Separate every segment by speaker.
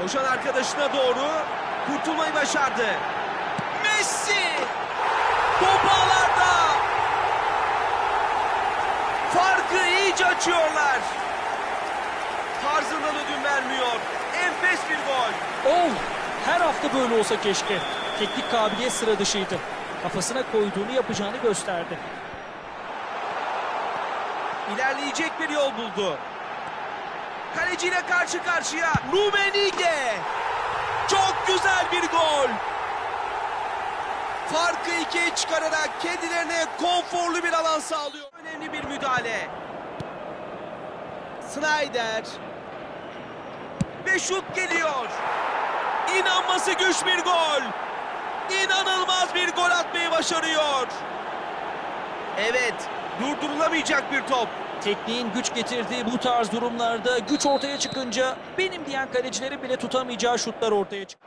Speaker 1: Koşan arkadaşına doğru kurtulmayı başardı. Messi! Top ağlarda! Farkı iyice açıyorlar. Tarzından ödün vermiyor. Enfes bir gol.
Speaker 2: Oh! Her hafta böyle olsa keşke. Teknik kabiliyet sıra dışıydı. Kafasına koyduğunu yapacağını gösterdi.
Speaker 1: İlerleyecek bir yol buldu. Kaleciyle karşı karşıya. Rumenige. Çok güzel bir gol. Farkı ikiye çıkararak kendilerine konforlu bir alan sağlıyor. Önemli bir müdahale. Snyder. Ve şut geliyor. İnanması güç bir gol. İnanılmaz bir gol atmayı başarıyor. Evet, durdurulamayacak bir top.
Speaker 2: Tekniğin güç getirdiği bu tarz durumlarda güç ortaya çıkınca benim diyen kalecilerin bile tutamayacağı şutlar ortaya çıktı.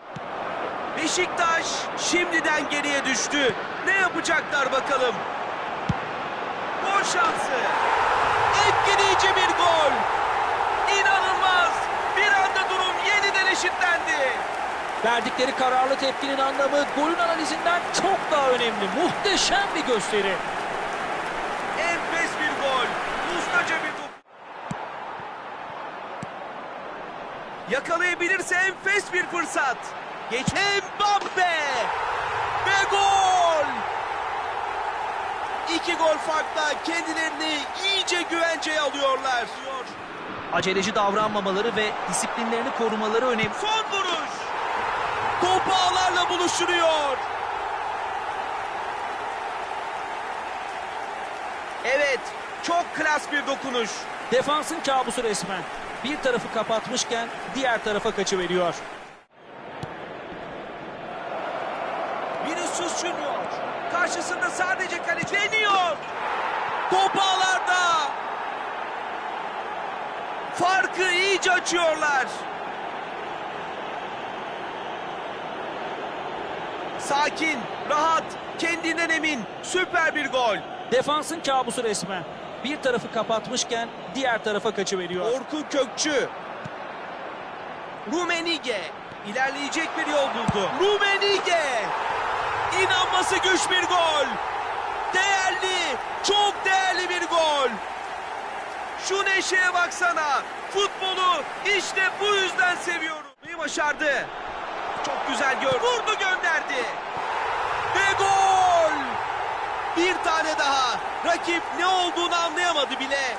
Speaker 1: Beşiktaş şimdiden geriye düştü. Ne yapacaklar bakalım? Gol şansı. Etkileyici bir gol. İnanılmaz. Bir anda durum yeniden eşitlendi.
Speaker 2: Verdikleri kararlı tepkinin anlamı golün analizinden çok daha önemli. Muhteşem bir gösteri.
Speaker 1: Enfes bir gol. Ustaca bir top. Yakalayabilirse enfes bir fırsat. Geç Mbappe. Ve gol. İki gol farkla kendilerini iyice güvenceye alıyorlar.
Speaker 2: Aceleci davranmamaları ve disiplinlerini korumaları önemli.
Speaker 1: Son vuruş. Topu ağlarla buluşturuyor. Evet, çok klas bir dokunuş.
Speaker 2: Defansın kabusu resmen. Bir tarafı kapatmışken diğer tarafa kaçıveriyor.
Speaker 1: Vinicius Junior. Karşısında sadece kaleci deniyor. Top ağlarda. Farkı iyice açıyorlar. Sakin, rahat, kendinden emin. Süper bir gol.
Speaker 2: Defansın kabusu resmen. Bir tarafı kapatmışken diğer tarafa kaçıveriyor.
Speaker 1: Orkun Kökçü. Rumenige. ilerleyecek bir yol buldu. Rumenige. İnanması güç bir gol. Değerli, çok değerli bir gol. Şu neşeye baksana. Futbolu işte bu yüzden seviyorum. İyi başardı. Çok güzel gör. Vurdu gönderdi. Ve gol. Bir tane daha. Rakip ne olduğunu anlayamadı bile.